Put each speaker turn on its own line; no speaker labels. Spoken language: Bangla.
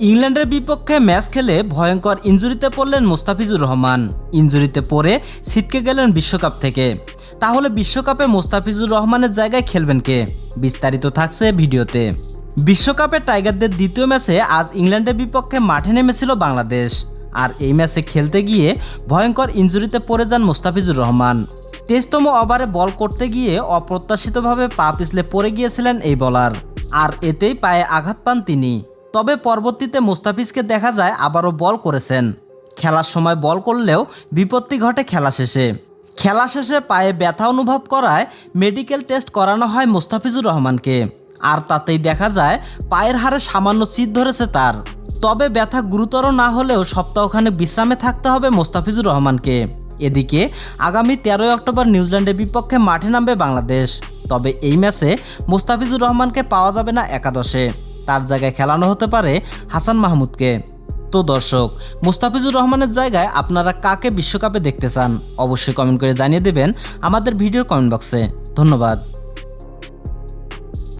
ইংল্যান্ডের বিপক্ষে ম্যাচ খেলে ভয়ঙ্কর ইঞ্জুরিতে পড়লেন মোস্তাফিজুর রহমান। ইঞ্জুরিতে পড়ে ছিটকে গেলেন বিশ্বকাপ থেকে। তাহলে বিশ্বকাপে মোস্তাফিজুর রহমানের জায়গায় খেলবেন কে? বিস্তারিত থাকছে ভিডিওতে। বিশ্বকাপে টাইগারদের দ্বিতীয় ম্যাচে আজ ইংল্যান্ডের বিপক্ষে মাঠে নেমেছিল বাংলাদেশ। আর এই ম্যাচে খেলতে গিয়ে ভয়ঙ্কর ইঞ্জুরিতে পড়ে যান মোস্তাফিজুর রহমান। তেইশতম ওভারে বল করতে গিয়ে অপ্রত্যাশিতভাবে পা পিছলে পড়ে গিয়েছিলেন এই বলার। আর এতেই পায়ে আঘাত পান তিনি। তবে পরবর্তীতে মুস্তাফিজকে দেখা যায় আবারও বল করেছেন। খেলার সময় বল করলেও বিপত্তি ঘটে খেলা শেষে। খেলা শেষে পায়ে ব্যথা অনুভব করায় মেডিকেল টেস্ট করানো হয় মুস্তাফিজুর রহমানকে। আর তাতেই দেখা যায় পায়ের হাড়ে সামান্য চিত ধরেছে তার। তবে ব্যথা গুরুতর না হলেও সপ্তাহখানে বিশ্রামে থাকতে হবে মোস্তাফিজুর রহমানকে। এদিকে আগামী তেরোই অক্টোবর নিউজিল্যান্ডের বিপক্ষে মাঠে নামবে বাংলাদেশ। তবে এই ম্যাচে মুস্তাফিজুর রহমানকে পাওয়া যাবে না একাদশে। তার জায়গায় খেলানো হতে পারে হাসান মাহমুদকে। তো দর্শক, মুস্তাফিজুর রহমানের জায়গায় আপনারা কাকে বিশ্বকাপে দেখতে চান? অবশ্যই কমেন্ট করে জানিয়ে দেবেন আমাদের ভিডিওর কমেন্ট বক্সে। ধন্যবাদ।